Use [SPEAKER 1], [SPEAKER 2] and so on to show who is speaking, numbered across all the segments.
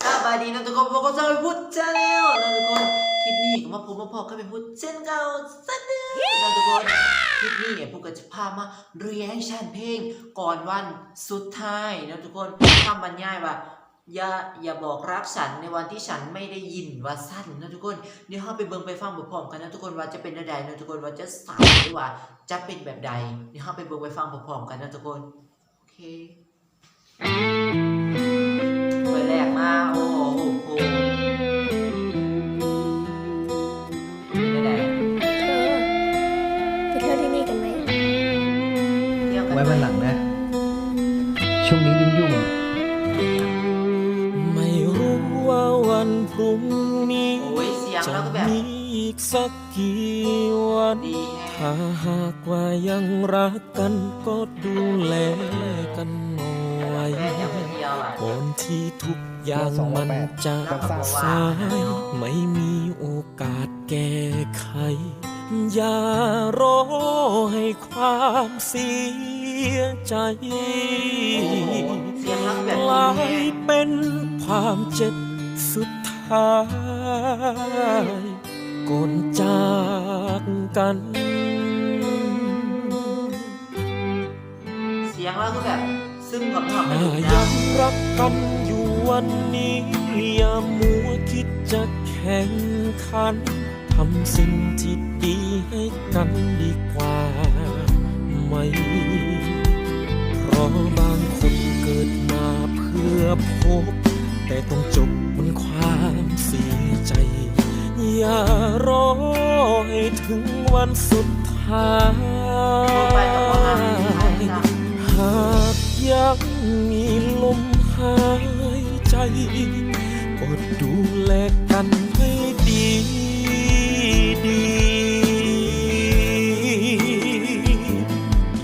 [SPEAKER 1] สบายดีนะทุกคนพวกเราจะไปพูดชาแนลนะทุกคนคลิปนี้ก็มาพูดมาพอก็เป็นพูดเช่นเก่าสักเดือนะทุกคนคลิปนี้เนี่ยพวกก็จะพามาเรียงชันเพลงก่อนวันสุดท้ายนะทุกคนคำบรรยายว่าอย่าอย่าบอกรักฉันในวันที่ฉันไม่ได้ยินว่าสั้นนะทุกคนเดี๋ยวเราไปเบิ่งไปฟังพร้อมกันนะทุกคนว่าจะเป็นแบบใดนะทุกคนว่าจะสายหรือว่าจะเป็นแบบใดเดี๋ยวเราไปเบิ่งไปฟังพร้อมกันนะทุกคนโอเค รกมาโอ้โหโอ้โหเป็นแบบใด
[SPEAKER 2] เธอไปเที่ยวที่นี่กันไหม
[SPEAKER 1] เที่ยวกัน
[SPEAKER 3] ไว้วันหลังนะ ช่วงนี้ยุ่งยุ่ง
[SPEAKER 4] ไม่รู้ว่าวันพรุ่งนี้
[SPEAKER 1] โอ้ยเสียง
[SPEAKER 4] จะ
[SPEAKER 1] แล้วก็แบบ
[SPEAKER 4] มีอีกสักกี่วัน
[SPEAKER 1] ดีแฮะ
[SPEAKER 4] ถ้าหากว่ายังรักกันก็ดูแลกัน
[SPEAKER 1] ก่อ
[SPEAKER 4] นที่ทุกอย่างมันจะสายไม่มีโอกาสแก้ไข อย่ารอให้ความเสียใจ
[SPEAKER 1] เสียงแล้วก็แบบ
[SPEAKER 4] ก
[SPEAKER 1] ดี
[SPEAKER 4] ลา
[SPEAKER 1] แฮะ
[SPEAKER 4] ยเป็นความเจ็บสุดท้ายก่อนจากกัน
[SPEAKER 1] เสียงแล้วก็แบบ ซึมกับหอม
[SPEAKER 4] ถ้า
[SPEAKER 1] นะ
[SPEAKER 4] ยังรักกันอยู่วันนี้อย่ามัวคิดจะแข่งขันทำสิ่งที่ดีให้กันดีกว่าไหม เพราะบางคนเกิดมาเพื่อพบ แต่ต้องจบบนความเสียใจ อย่ารอให้ถึงวันสุดท้า
[SPEAKER 1] ไปกับพ่อมาที่ไทย
[SPEAKER 4] ย
[SPEAKER 1] จ้ะ
[SPEAKER 4] หาก ยังมีลมหายใจก็ดูแลกันให้ดีดี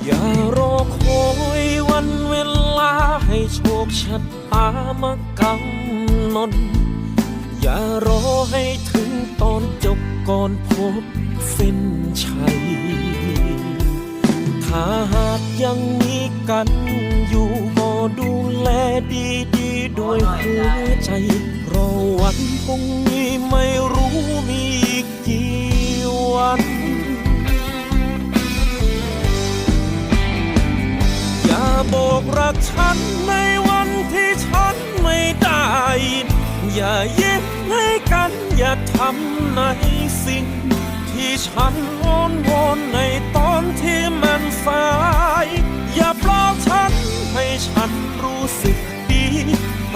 [SPEAKER 4] อย่ารอคอยวันเวลาให้โชคชะตามากำหนดอย่ารอให้ถึงตอนจบก่อนพบเส้นชัย ถ้าหากยังมีกัน ดูแลดีดีด้วยหัวใจเพราะวันพรุ่งนี้ไม่รู้มีอีกกี่วัน อย่าบอกรักฉันในวันที่ฉันไม่ได้ อย่ายิ้มให้กันอย่าทำในสิ่งที่ฉันวอน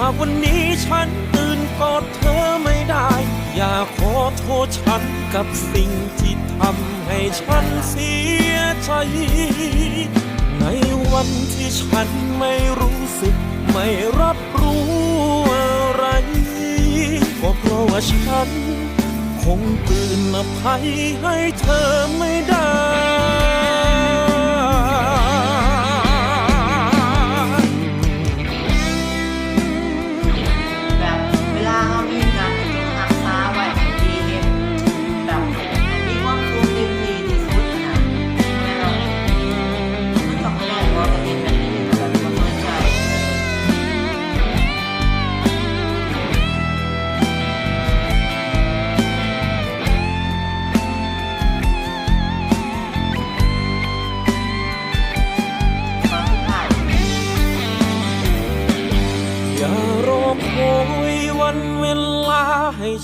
[SPEAKER 4] ากวันนี้ฉันตื่นกอดเธอไม่ได้ อย่าขอโทษฉันกับสิ่งที่ทำให้ฉันเสียใจ ในวันที่ฉันไม่รู้สึก ไม่รับรู้อะไรก็เพราะว่าฉัน คงคืนอภัยให้เธอไม่ได้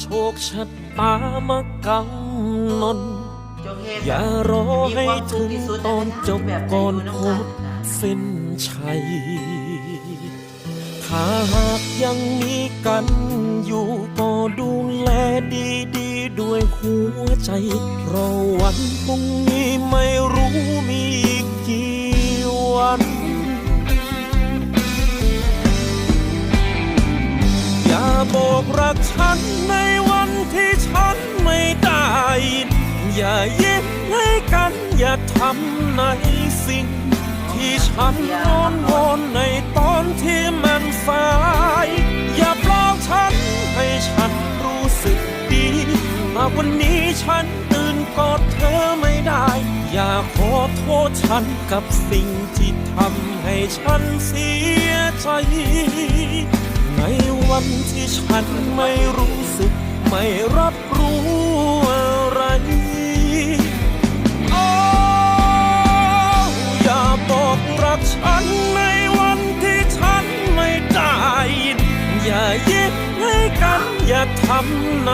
[SPEAKER 4] โชคชะตามากำหนด
[SPEAKER 1] จงเห็น
[SPEAKER 4] อย่ารอให้ถึงตอนจบก่อนพบ
[SPEAKER 1] นะ
[SPEAKER 4] เส้นชัย ถ้าหากยังมีกันอยู่ก็ดูแลดีดีๆด้วยหัวใจเพราะวันพรุ่งนี้ไม่รู้มีอีกกี่วันอย่าบอกรัก ฉันในวันที่ฉันไม่ได้ อย่ายิ้มให้กันอย่าทำในสิ่ง ที่ฉันนอนวอนในตอนที่มันสาย อย่าปลอบฉันให้ฉันรู้สึกดีหากวันนี้ฉันตื่นกอดเธอไม่ได้ อย่าขอโทษฉันกับสิ่งที่ทำให้ฉันเสียใจ ในวันที่ฉันไม่รู้สึก ไม่รับรู้อะไร โอ้ อย่าบอกรักฉันในวันที่ฉันไม่ได้ยิน อย่ายิ้มให้กัน อย่าทำใน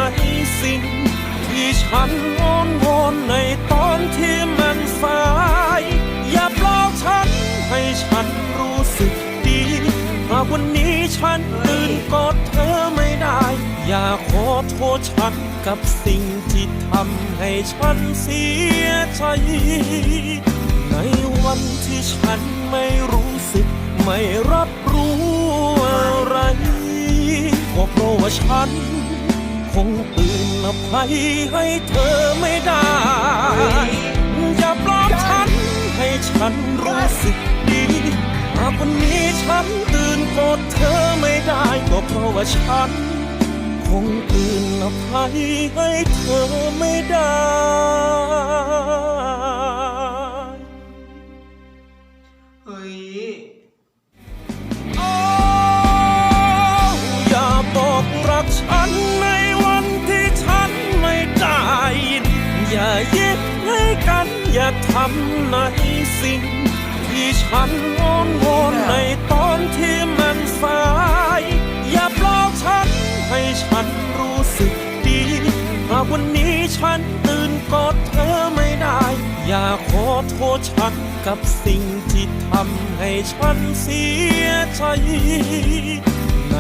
[SPEAKER 4] สิ่ง ที่ฉันอ้อนวอนในตอนที่มั โทษฉันกับสิ่งที่ทำให้ฉันเสียใจ ในวันที่ฉันไม่รู้สึก ไม่รับรู้อะไรก็เพราะว่าฉัน คงตื่นอภัยให้เธอไม่ได้อย่าปลอบฉันให้ฉันรู้สึกดีหากวันนี้ฉันตื่นกอดเธอไม่ได้ก็เพราะว่าฉัน คงตื่นอภัยให้เธอไม่ได้
[SPEAKER 1] เฮ้ย
[SPEAKER 4] โอ้อย่าบอกรักฉันในวันที่ฉันไม่ได้ยิน อย่ายิ้มให้กัน อย่าทำในสิ่ง ที่ฉันอ้อนวอนในตอนที่ ฉันตื่นกอดเธอไม่ได้ อย่าขอโทษฉันกับสิ่งที่ทำให้ฉันเสียใจ ใน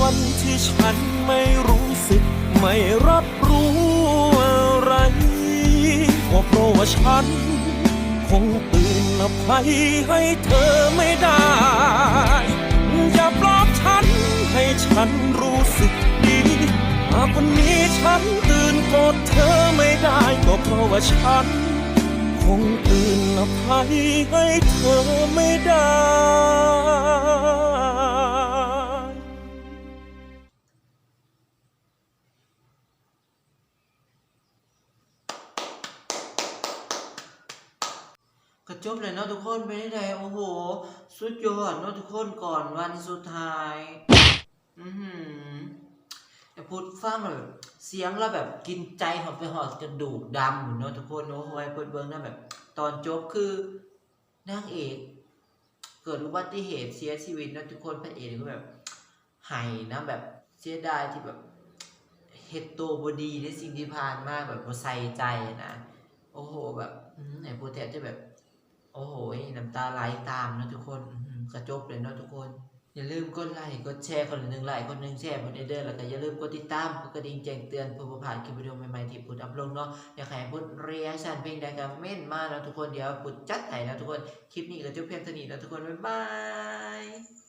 [SPEAKER 4] วันที่ฉันไม่รู้สึก ไม่รับรู้อะไรก็เพราะว่าฉัน คงตื่นอภัยให้เธอไม่ได้ อย่าปลอบฉันให้ฉันรู้สึกดีหากวันนี้ฉันตื่นกอดเธ ราะว่าฉัน คงตื่นอภัยให้เธอไม่ได้
[SPEAKER 1] ก็จบเลยเนาะทุกคนไปได้ไดโอ้โห สุดยอดเนาะทุกคนก่อนวันสุดท้าย อือหือ แต่พูดฟังแบบเสียงแล้วแบบกินใจหอดไปหอดกระดูกดำอยู่เนาะทุกคนโอ้โหไอ้เปิดเบิ้งนะแบบ ตอนจบคือนางเอกเกิดอุบัติเหตุเสียชีวิตเนาะทุกคนพระเอกก็แบบไห้นะแบบเสียดายที่แบบเฮ็ดโตวบดีในสิ่งที่ผ่านมาแบบบ่ใส่ใจนะโอ้โหแบบไอ้โปรแทสจะแบบ โอ้โหน้ำตาไหลตามนะทุกคนอื้อหือกระจบเลยเนาะทุกคน อย่าลืมกดไลค์กดแชร์คนละหนึ่งไลค์คนหนึ่งแชร์คนเดอร์แล้วก็อย่าลืมกดติดตามกดกระดิ่งแจ้งเตือนเพื่อผ่านคลิปวิดีโอใหม่ๆที่พุดอัพลงเนาะอยากให้พุดเรียชันเพลงใดก็เม่นมาแล้วทุกคนเดี๋ยวพุดจัดให้นะทุกคนคลิปนี้ก็จบเพียงเท่านี้แล้วทุกคนบ๊ายบาย